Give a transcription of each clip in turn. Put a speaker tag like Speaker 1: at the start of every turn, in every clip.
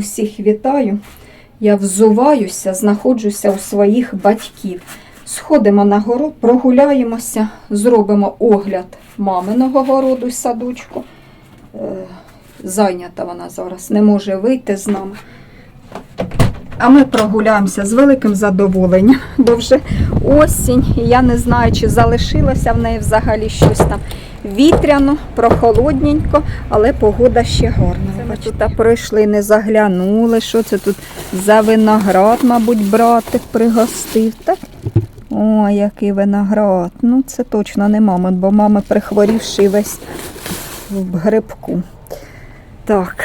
Speaker 1: усіх вітаю. Я взуваюся, знаходжуся у своїх батьків. Сходимо на город, прогуляємося, зробимо огляд маминого городу й садочку. Е, зайнята вона зараз, не може вийти з нами. А ми прогуляємося з великим задоволенням, бо вже осінь, і я не знаю, чи залишилося в неї взагалі щось там вітряно, прохолодненько, але погода ще гарна. Ми тут пройшли, не заглянули. Що це тут за виноград, мабуть, братик пригостив, так? Ой, який виноград. Ну, це точно не мамин, бо мама прихворівши весь в грибку. Так.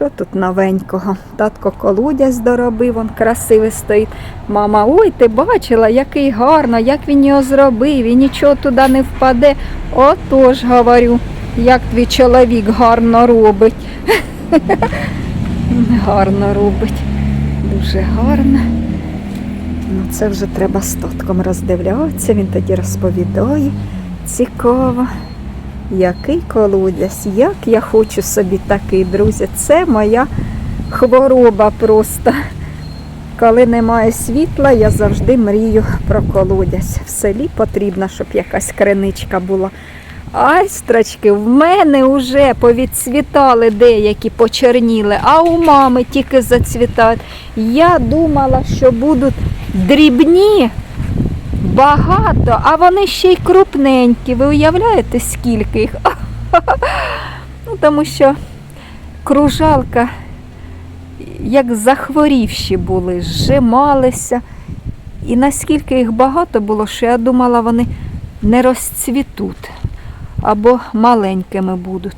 Speaker 1: Що тут новенького? Татко колодязь доробив, он красивий стоїть. Мама, ой, ти бачила, який гарно, як він його зробив, і нічого туди не впаде. Отож, говорю, як твій чоловік гарно робить. гарно робить. Дуже гарно. Ну, це вже треба з татком роздивлятися, він тоді розповідає. Цікаво. Який колодязь, як я хочу собі такий, друзі. Це моя хвороба просто. Коли немає світла, я завжди мрію про колодязь. В селі потрібно, щоб якась криничка була. Айстрочки, в мене вже повідцвітали деякі почерніли, а у мами тільки зацвітають. Я думала, що будуть дрібні, багато, а вони ще й крупненькі. Ви уявляєте, скільки їх? Ну, тому що кружалка, як захворівші були, зжималися. І наскільки їх багато було, що я думала, вони не розцвітуть або маленькими будуть.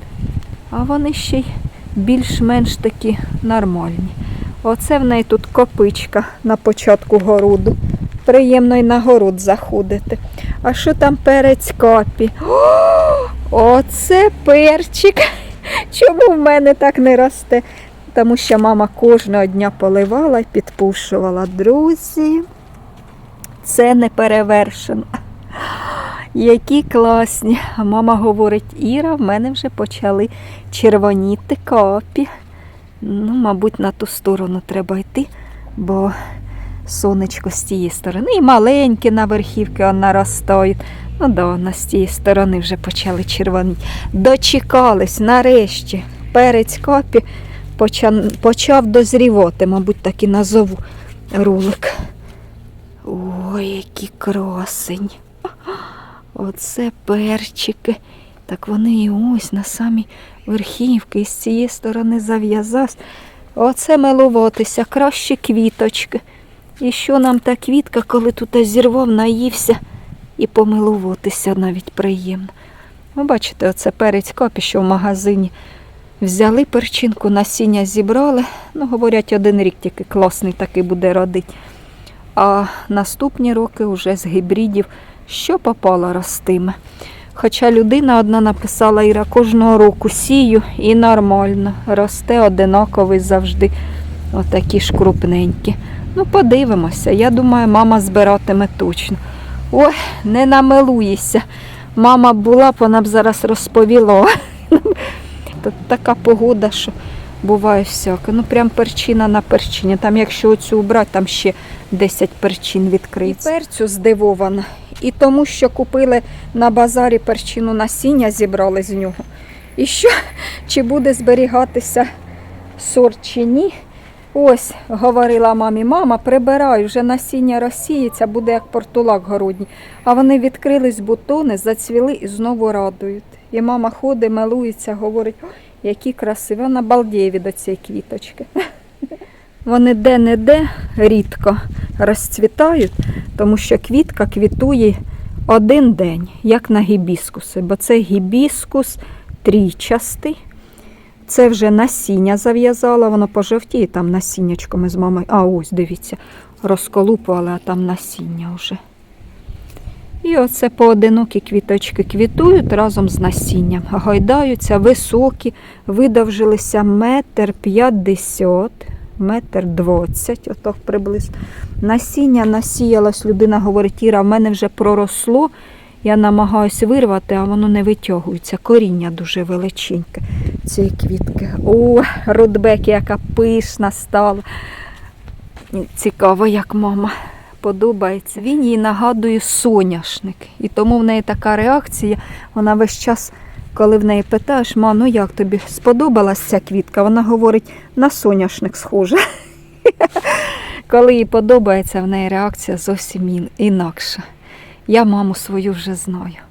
Speaker 1: А вони ще й більш-менш такі нормальні. Оце в неї тут копичка на початку городу. Приємно й на город заходити. А що там перець капі? О, оце перчик. Чому в мене так не росте? Тому що мама кожного дня поливала і підпушувала. Друзі, це не перевершено. Які класні. А мама говорить, Іра, в мене вже почали червоніти капі. Ну, мабуть, на ту сторону треба йти, бо сонечко з тієї сторони. І маленькі на верхівки наростають. Ну да, з тієї сторони вже почали червоніти. Дочекались нарешті. Перець капі почав, почав дозрівати, мабуть, так і назову рулик. Ой, які красень. Оце перчики. Так вони і ось на самій верхівки і з цієї сторони зав'язався. Оце милуватися, краще квіточки. І що нам та квітка, коли тут зірвав, наївся і помилуватися навіть приємно. Ви бачите, оце перець копі, що в магазині. Взяли перчинку, насіння зібрали. Ну, говорять, один рік тільки класний такий буде родити. А наступні роки вже з гібридів що попало ростиме. Хоча людина одна написала Іра кожного року сію і нормально. Росте одинаковий завжди. Отакі ж крупненькі. Ну, подивимося. Я думаю, мама збиратиме точно. Ой, не намилуєшся. Мама була б, вона б зараз розповіла. Тут така погода, що буває всяке. Ну, прям перчина на перчині. Там, якщо оцю убрати, там ще 10 перчин відкриється. Перцю здивована. І тому, що купили на базарі перчину насіння, зібрали з нього. І що, чи буде зберігатися сорт чи ні? Ось, говорила мамі, мама, прибирай, вже насіння розсіється, буде як портулак городній. А вони відкрились бутони, зацвіли і знову радують. І мама ходить, милується, говорить, «Ой, які красиві, вона балдіє від оцієї квіточки. Вони де-не-де рідко розцвітають, тому що квітка квітує один день, як на гібіскуси, бо це гібіскус трійчастий. Це вже насіння зав'язала, воно пожовтіє, там насіннячко ми з мамою. А ось, дивіться, розколупували, а там насіння вже. І оце поодинокі квіточки квітують разом з насінням. Гойдаються високі, видовжилися метр п'ятдесят, метр двадцять, отак приблизно. Насіння насіялось, людина говорить, Іра, в мене вже проросло Я намагаюся вирвати, а воно не витягується. Коріння дуже величеньке цієї квітки. О, рудбек, яка пишна стала. Цікаво, як мама подобається. Він їй нагадує соняшник. І тому в неї така реакція. Вона весь час, коли в неї питаєш, ма, ну як тобі сподобалась ця квітка? Вона говорить, на соняшник схоже. Коли їй подобається, в неї реакція зовсім інакша. Я маму свою вже знаю.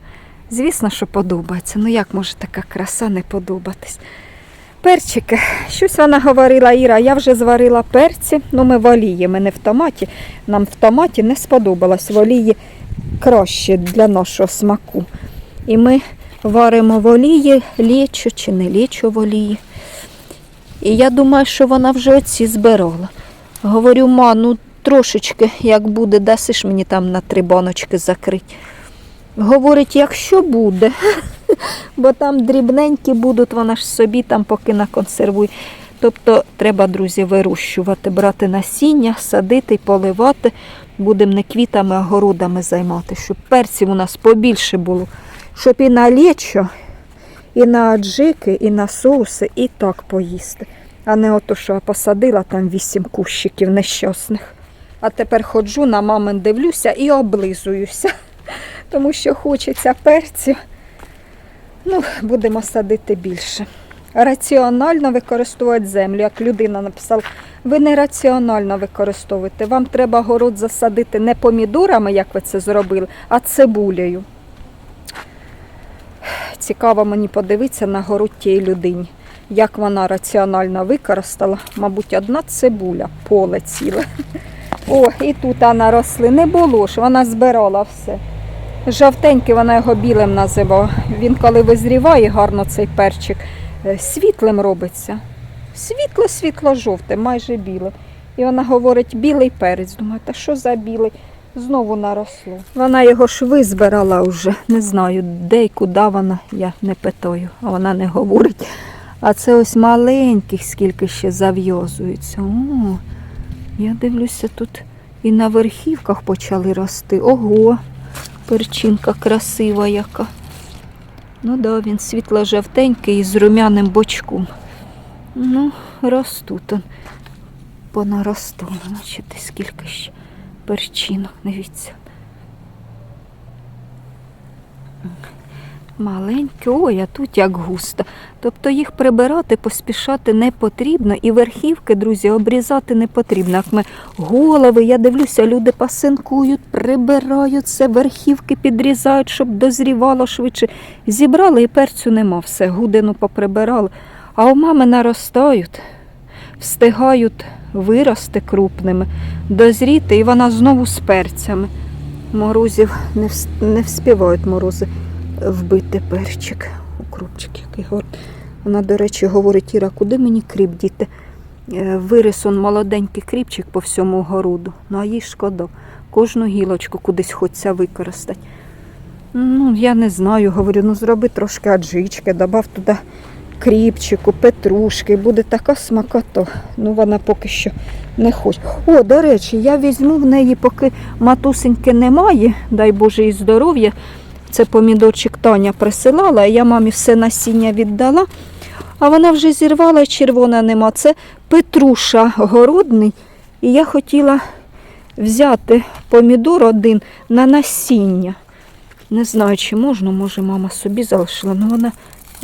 Speaker 1: Звісно, що подобається. Ну як може така краса не подобатись? Перчики. Щось вона говорила, Іра, я вже зварила перці, ну ми в олії, ми не в томаті. Нам в томаті не сподобалось в олії краще для нашого смаку. І ми варимо в олії, лічу чи не лічу в олії. І я думаю, що вона вже оці збирала. Говорю, ма, ну трошечки, як буде, дасиш мені там на три баночки закрити. Говорить, якщо буде, бо там дрібненькі будуть, вона ж собі там поки наконсервує. Тобто треба, друзі, вирощувати, брати насіння, садити, поливати. Будемо не квітами, а городами займати, щоб перців у нас побільше було. Щоб і на лічо, і на аджики, і на соуси, і так поїсти. А не ото, що я посадила там вісім кущиків нещасних. А тепер ходжу на мамин дивлюся і облизуюся, тому що хочеться перцю. Ну, будемо садити більше. Раціонально використовувати землю, як людина написала, ви не раціонально використовуєте. Вам треба город засадити не помідорами, як ви це зробили, а цибулею. Цікаво мені подивитися на город тієї людині, як вона раціонально використала, мабуть, одна цибуля, поле ціле. О, і тут вона росли. Не було ж, вона збирала все. Жовтенький вона його білим називала. Він коли визріває гарно цей перчик, е, світлим робиться. Світло, світло жовте, майже біле. І вона говорить, білий перець. Думаю, та що за білий? Знову наросло. Вона його ж визбирала вже. Не знаю, де і куди вона, я не питаю, а вона не говорить. А це ось маленьких, скільки ще зав'язується. Я дивлюся, тут і на верхівках почали рости. Ого, перчинка красива яка. Ну да, він світло-жовтенький і з рум'яним бочком. Ну, ростуть. он. Понаростало, значить, скільки ще перчинок, дивіться. Маленькі, ой, а тут як густо. Тобто їх прибирати, поспішати не потрібно. І верхівки, друзі, обрізати не потрібно. Як ми голови, я дивлюся, люди пасинкують, прибирають все, верхівки підрізають, щоб дозрівало швидше. Зібрали і перцю нема, все, гудину поприбирали. А у мами наростають, встигають вирости крупними, дозріти, і вона знову з перцями. Морозів не вспівають морози вбити перчик. Укропчик який гарний. Вона, до речі, говорить, Іра, куди мені кріп діти? Е, Вирис он молоденький кріпчик по всьому городу. Ну а їй шкода. Кожну гілочку кудись хочеться використати. Ну, я не знаю, говорю, ну зроби трошки аджички, добав туди кріпчику, петрушки, буде така смакота. Ну, вона поки що не хоче. О, до речі, я візьму в неї, поки матусеньки немає, дай Боже їй здоров'я. Це помідорчик Таня присилала, я мамі все насіння віддала, а вона вже зірвала червона нема. Це Петруша городний. І я хотіла взяти помідор один на насіння. Не знаю, чи можна, може, мама собі залишила, але вона.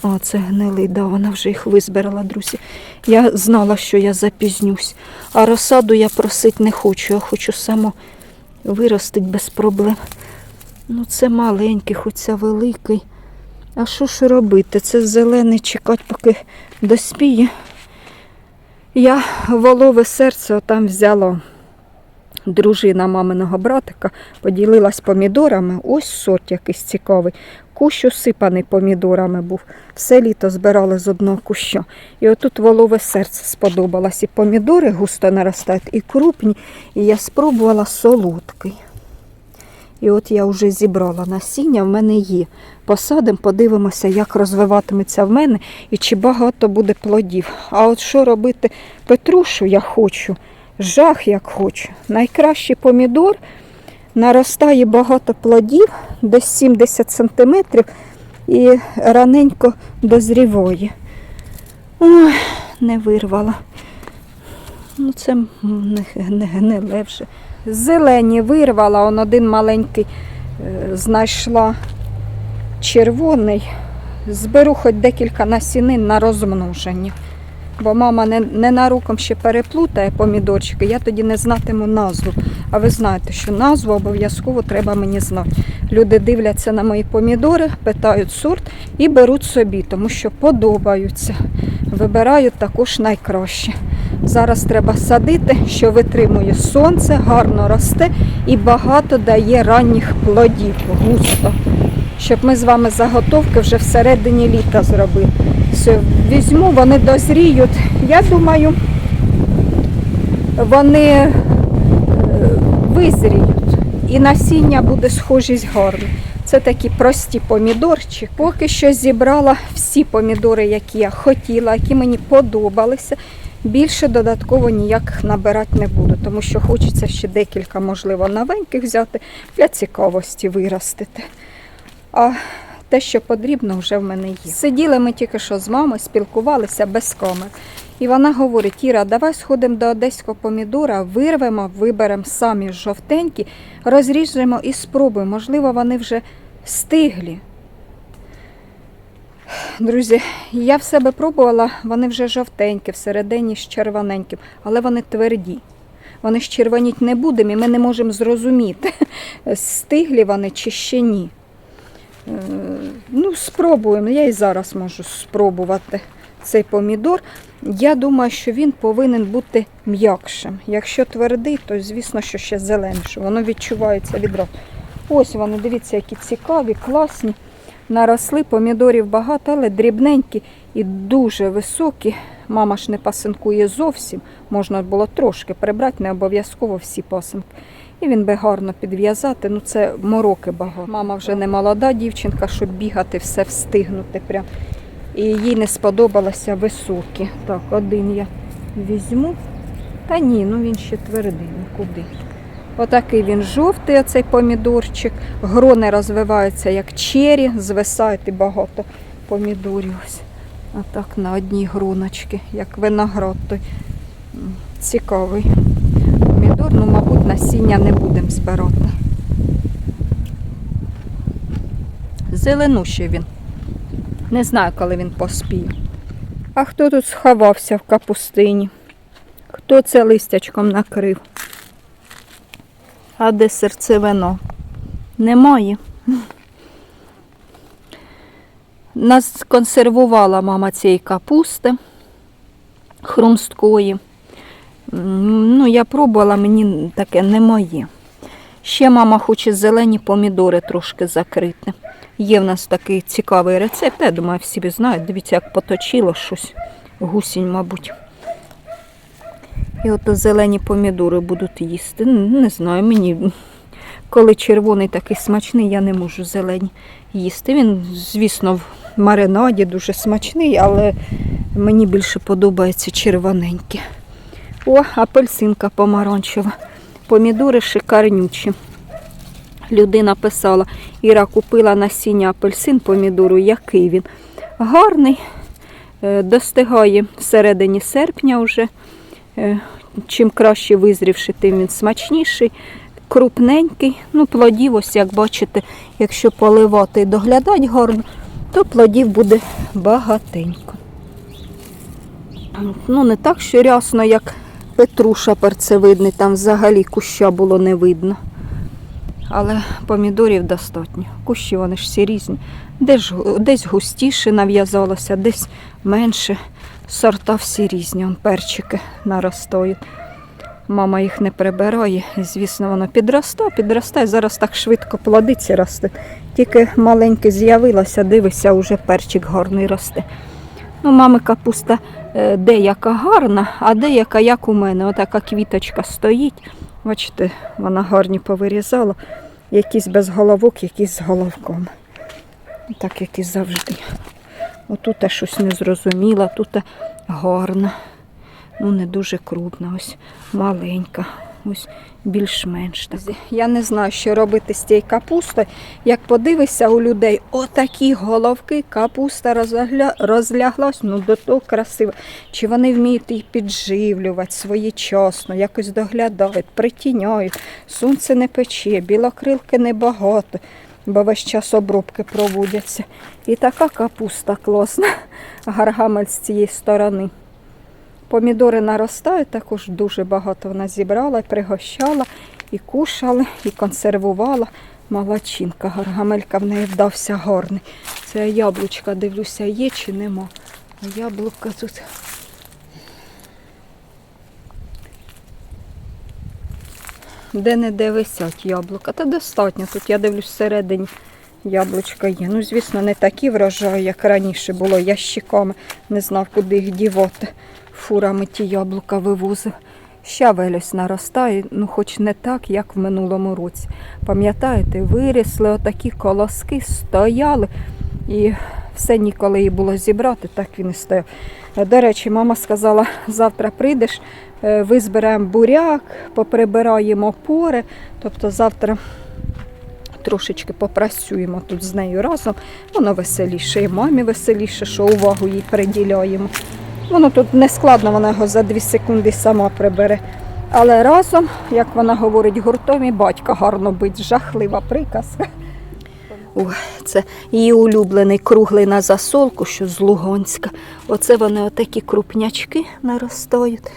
Speaker 1: А, це гнилий, да, вона вже їх визбирала, друзі. Я знала, що я запізнюсь. А розсаду я просити не хочу, я хочу само виростити без проблем. Ну, це маленький, хоч це великий. А що ж робити? Це зелений чекати, поки доспіє. Я волове серце там взяла. Дружина маминого братика поділилась помідорами. Ось сорт якийсь цікавий. Кущ усипаний помідорами був. Все літо збирали з одного куща. І отут волове серце сподобалось. І помідори густо наростають, і крупні. І я спробувала солодкий. І от я вже зібрала насіння, в мене є. Посадимо, подивимося, як розвиватиметься в мене і чи багато буде плодів. А от що робити Петрушу я хочу, жах як хочу. Найкращий помідор наростає багато плодів, десь 70 см і раненько дозріває. Ой, не вирвала. Ну, це не гниле вже. Зелені вирвала, он один маленький е, знайшла червоний. Зберу хоч декілька насінин на розмноження. Бо мама не, ненароком ще переплутає помідорчики, я тоді не знатиму назву. А ви знаєте, що назву обов'язково треба мені знати. Люди дивляться на мої помідори, питають сорт і беруть собі, тому що подобаються. Вибирають також найкраще. Зараз треба садити, що витримує сонце, гарно росте і багато дає ранніх плодів густо. Щоб ми з вами заготовки вже всередині літа зробили. Все, візьму, вони дозріють. Я думаю, вони е, визріють. І насіння буде схожість гарна. Це такі прості помідорчики. Поки що зібрала всі помідори, які я хотіла, які мені подобалися. Більше додатково ніяких набирати не буду, тому що хочеться ще декілька, можливо, новеньких взяти для цікавості виростити. А те, що потрібно, вже в мене є. Сиділи ми тільки що з мамою, спілкувалися без камер. І вона говорить: Іра, давай сходимо до одеського помідора, вирвемо, виберемо самі жовтенькі, розріжемо і спробуємо. Можливо, вони вже стиглі. Друзі, я в себе пробувала, вони вже жовтенькі, всередині з червоненьким, але вони тверді. Вони ж червоніть не будемо, і ми не можемо зрозуміти, стиглі вони чи ще ні. Е, Ну, спробуємо. Я і зараз можу спробувати цей помідор. Я думаю, що він повинен бути м'якшим. Якщо твердий, то звісно, що ще зеленше. Воно відчувається відразу. Ось вони, дивіться, які цікаві, класні. Наросли, помідорів багато, але дрібненькі і дуже високі. Мама ж не пасинкує зовсім. Можна було трошки прибрати, не обов'язково всі пасинки. І він би гарно підв'язати. Ну це мороки багато. Мама вже не молода дівчинка, щоб бігати, все встигнути. Прям. І їй не сподобалося високі. Так, один я візьму. Та ні, ну він ще твердий, нікуди. Отакий він жовтий, оцей помідорчик. Грони розвиваються як чері, звисають і багато помідорів. Ось. Отак на одній гроночці, як виноград той. Цікавий помідор, ну, мабуть, насіння не будемо збирати. Зеленущий він. Не знаю, коли він поспіє. А хто тут сховався в капустині? Хто це листячком накрив? А де серцевино? Немає. Нас консервувала мама цієї капусти хрумсткої. Ну, я пробувала, мені таке не моє. Ще мама хоче зелені помідори трошки закрити. Є в нас такий цікавий рецепт. Я думаю, всі знають. Дивіться, як поточило щось. Гусінь, мабуть. І ото зелені помідори будуть їсти. Не знаю, мені, коли червоний такий смачний, я не можу зелені їсти. Він, звісно, в маринаді дуже смачний, але мені більше подобається червоненький. О, апельсинка помаранчева. Помідори шикарнючі. Людина писала, Іра купила насіння апельсин помідору, який він. Гарний, е, достигає всередині серпня вже. Е, Чим краще визрівши, тим він смачніший, крупненький. Ну, плодів, ось як бачите, якщо поливати і доглядати гарно, то плодів буде багатенько. Ну, не так, що рясно, як Петруша перцевидний, там взагалі куща було не видно. Але помідорів достатньо. Кущі вони ж всі різні. Десь, десь густіше нав'язалося, десь менше. Сорта всі різні, он перчики наростають. Мама їх не прибирає, і, звісно, воно підростає, підростає. Зараз так швидко плодиці росте. Тільки маленьке з'явилося, дивися, уже перчик гарний росте. Ну, мами капуста е, деяка гарна, а деяка, як у мене, отака квіточка стоїть. Бачите, вона гарні повирізала. Якісь без головок, якісь з головком. Так, як і завжди. Отут я щось не зрозуміла, тут гарна. Ну, не дуже крупна, ось маленька. ось більш-менш. Я не знаю, що робити з цією капустою. Як подивишся у людей, отакі головки, капуста розгля... розляглась, ну до того красиво. Чи вони вміють її підживлювати своєчасно, якось доглядають, притіняють, сонце не пече, білокрилки небагато, бо весь час обробки проводяться. І така капуста класна, гаргамель з цієї сторони. Помідори наростають, також дуже багато вона зібрала, пригощала, і кушала, і консервувала. Молодчинка, гаргамелька в неї вдався гарний. Це яблучка, дивлюся, є чи нема. Яблука тут. Де не де висять яблука. Та достатньо. Тут я дивлюсь всередині яблучка є. Ну, звісно, не такі врожаї, як раніше було ящиками. Не знав, куди їх дівати. Фурами ті яблука вивозив. Щавель ось наростає, ну хоч не так, як в минулому році. Пам'ятаєте, вирісли отакі колоски, стояли і все ніколи її було зібрати, так він і стояв. Е, До речі, мама сказала, завтра прийдеш, е, визберемо буряк, поприбираємо пори. Тобто завтра трошечки попрацюємо тут з нею разом. Воно веселіше, і мамі веселіше, що увагу їй приділяємо. Воно тут не складно, вона його за дві секунди сама прибере. Але разом, як вона говорить, гуртом і батька гарно бить, жахлива приказка. О, це її улюблений круглий на засолку, що з Луганська. Оце вони отакі крупнячки наростають.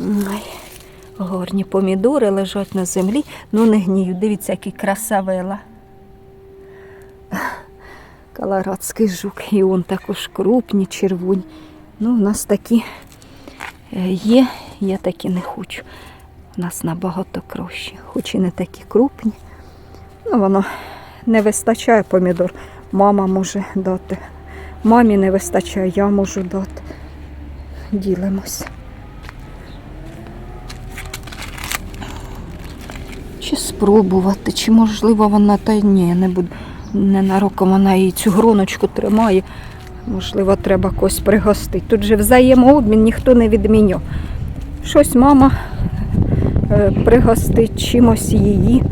Speaker 1: Ой, гарні помідори лежать на землі, ну не гніють. Дивіться, який красавела. Каларадський жук, і он також крупні, червоні. Ну, у нас такі е, є, я такі не хочу. У нас набагато краще, хоч і не такі крупні. Ну, воно не вистачає помідор. Мама може дати. Мамі не вистачає, я можу дати. Ділимось. Чи спробувати, чи можливо вона та ні, не буде. Ненароком вона її цю гроночку тримає. Можливо, треба когось пригостити. Тут же взаємообмін ніхто не відміняв. Щось мама е, пригостить чимось її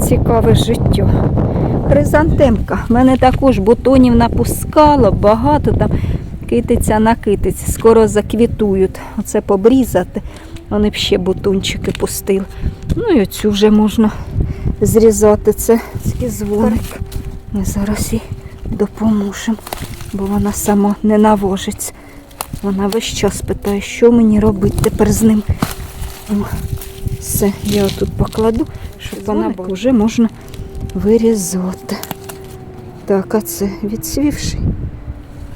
Speaker 1: цікаве життя. Хризантемка. В мене також бутонів напускало, багато там китиця на китиці. Скоро заквітують. Оце побрізати. Вони б ще бутончики пустили. Ну і оцю вже можна зрізати. Це такий дзвоник. Ми зараз їй допоможемо, бо вона сама не навожиться. Вона весь час питає, що мені робити тепер з ним. Все, я отут покладу, щоб вона вже можна вирізати. Так, а це відсвівший.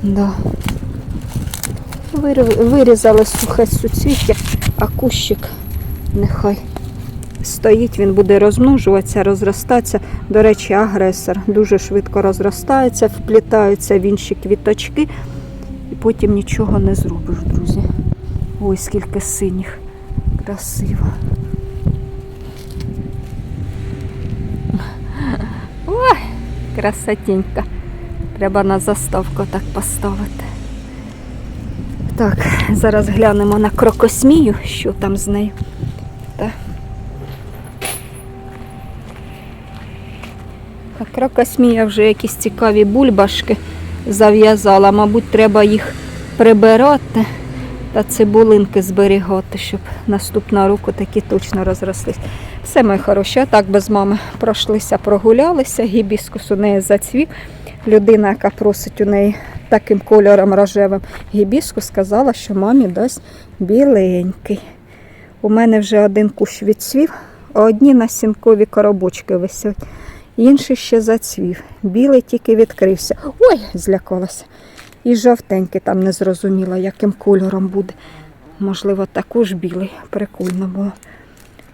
Speaker 1: Да. Вирізали сухе суцвіття, а кущик нехай стоїть, він буде розмножуватися, розростатися. До речі, агресор дуже швидко розростається, вплітаються в інші квіточки, і потім нічого не зробиш, друзі. Ой, скільки синіх. Красиво. Ой, красотінька. Треба на заставку так поставити. Так, зараз глянемо на крокосмію, що там з нею. Так. А крокосмія вже якісь цікаві бульбашки зав'язала. Мабуть, треба їх прибирати та цибулинки зберігати, щоб наступного року такі точно розрослись. Все, мої хороші, а так без мами пройшлися, прогулялися. Гібіскус у неї зацвів. Людина, яка просить у неї таким кольором рожевим гібіскус, сказала, що мамі дасть біленький. У мене вже один кущ відцвів, а одні насінкові коробочки висять. Інший ще зацвів. Білий тільки відкрився. Ой, злякалася. І жовтенький там не зрозуміла, яким кольором буде. Можливо, також білий. Прикольно було.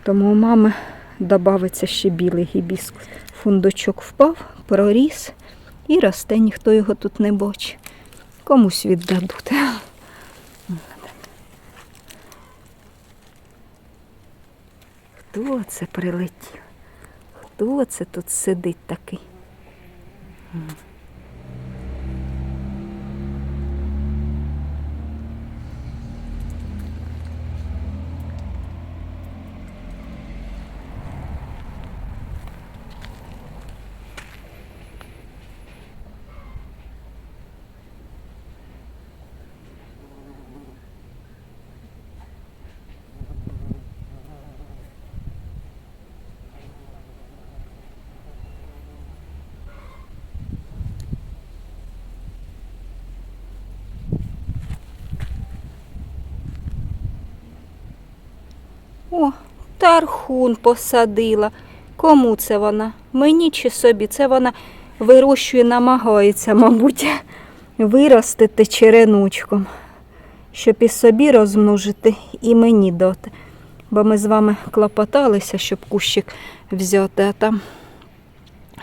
Speaker 1: Тому у мами додається ще білий гібіскус. Фундучок впав, проріс і росте, ніхто його тут не бачить. Комусь віддадуть. Хто це прилетів? Хто це тут сидить такий? О, тархун посадила. Кому це вона? Мені чи собі? Це вона вирощує, намагається, мабуть, виростити череночком, щоб і собі розмножити, і мені дати. Бо ми з вами клопоталися, щоб кущик взяти, а там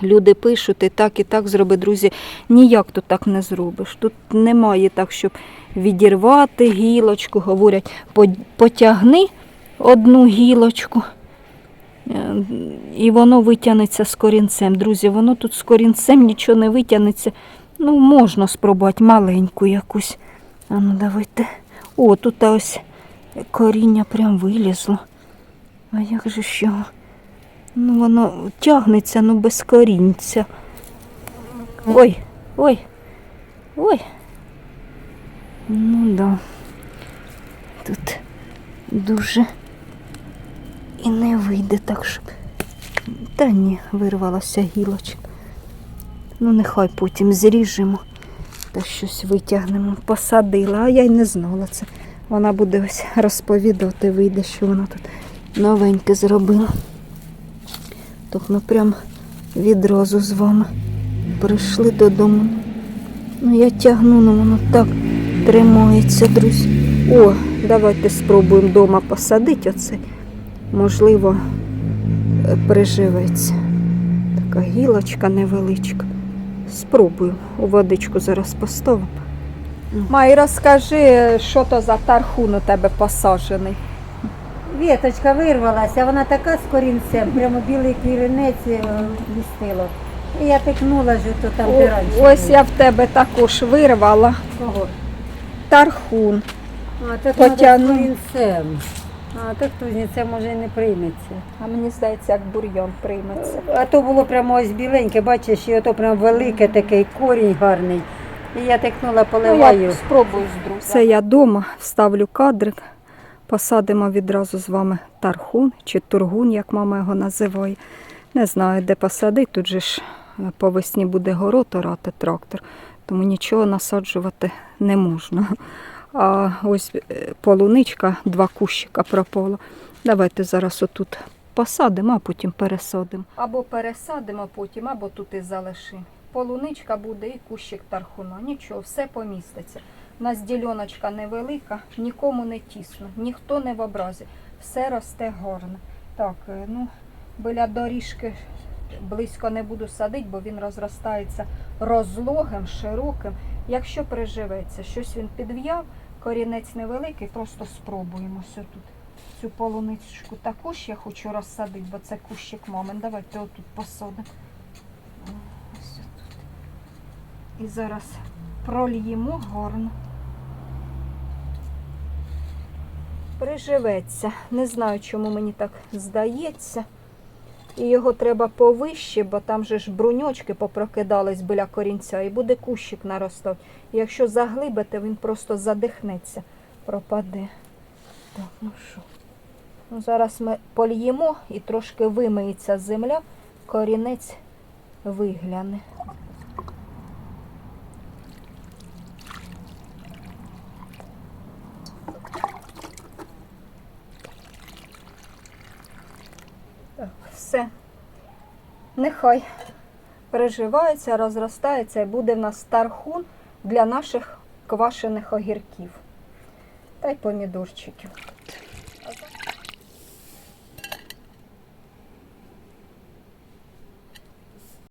Speaker 1: люди пишуть, і так, і так зроби, друзі. Ніяк тут так не зробиш. Тут немає так, щоб відірвати гілочку. Говорять, потягни одну гілочку. е, І воно витягнеться з корінцем. Друзі, воно тут з корінцем нічого не витягнеться. Ну, можна спробувати маленьку якусь. А ну давайте. О, тут ось коріння прям вилізло. А як же його? Ну, воно тягнеться, ну без корінця. Ой, ой, ой. Ну да. Тут дуже і не вийде так, щоб. Та ні, вирвалася гілочка. Ну, нехай потім зріжемо та щось витягнемо. Посадила, а я й не знала це. Вона буде ось розповідати, вийде, що вона тут новеньке зробила. Так ми прям відразу з вами прийшли додому. Ну, я тягну, ну воно так тримається, друзі. О, давайте спробуємо вдома посадити оцей. Можливо, е, приживеться. Така гілочка невеличка. Спробую. У водичку зараз поставимо. Май, розкажи, що то за тархун у тебе посаджений.
Speaker 2: Віточка вирвалася, вона така з корінцем, прямо білий корінець е, блістило. І я тикнула ж то там, де раніше.
Speaker 1: ось я в тебе також вирвала
Speaker 2: Кого?
Speaker 1: тархун.
Speaker 2: А, так
Speaker 1: Потягну.
Speaker 2: з корінцем. А, так це може і не прийметься.
Speaker 1: А мені здається, як бур'йон прийметься.
Speaker 2: А то було прямо ось біленьке, бачиш, і ото прям велике такий корінь гарний. І я тикнула,
Speaker 1: Ну, я
Speaker 2: поливаю.
Speaker 1: спробую з друзями. Це я вдома вставлю кадрик. Посадимо відразу з вами тархун чи тургун, як мама його називає. Не знаю, де посадити. Тут же ж е, по весні буде город орати трактор, тому нічого насаджувати не можна. А ось е, полуничка, два кущика пропало. Давайте зараз отут посадимо, а потім пересадимо. Або пересадимо потім, або тут і залишимо. Полуничка буде і кущик тархуна. Нічого, все поміститься. У нас діляночка невелика, нікому не тісно, ніхто не в образі. Все росте гарно. Так, е, ну, біля доріжки близько не буду садити, бо він розростається розлогим, широким. Якщо приживеться, щось він підв'яв, корінець невеликий, просто спробуємо ось тут. Цю полуничку також я хочу розсадити, бо це кущик мамин. Давайте отут посадимо. Ось тут. І зараз прольємо гарно. Приживеться. Не знаю, чому мені так здається. І його треба повище, бо там же ж бруньочки попрокидались біля корінця, і буде кущик наростати. Якщо заглибите, він просто задихнеться, пропаде. Так, ну що. Ну, зараз ми польємо і трошки вимиється земля, корінець вигляне. Так, все. Нехай переживається, розростається і буде в нас тархун для наших квашених огірків. Та й помідорчиків.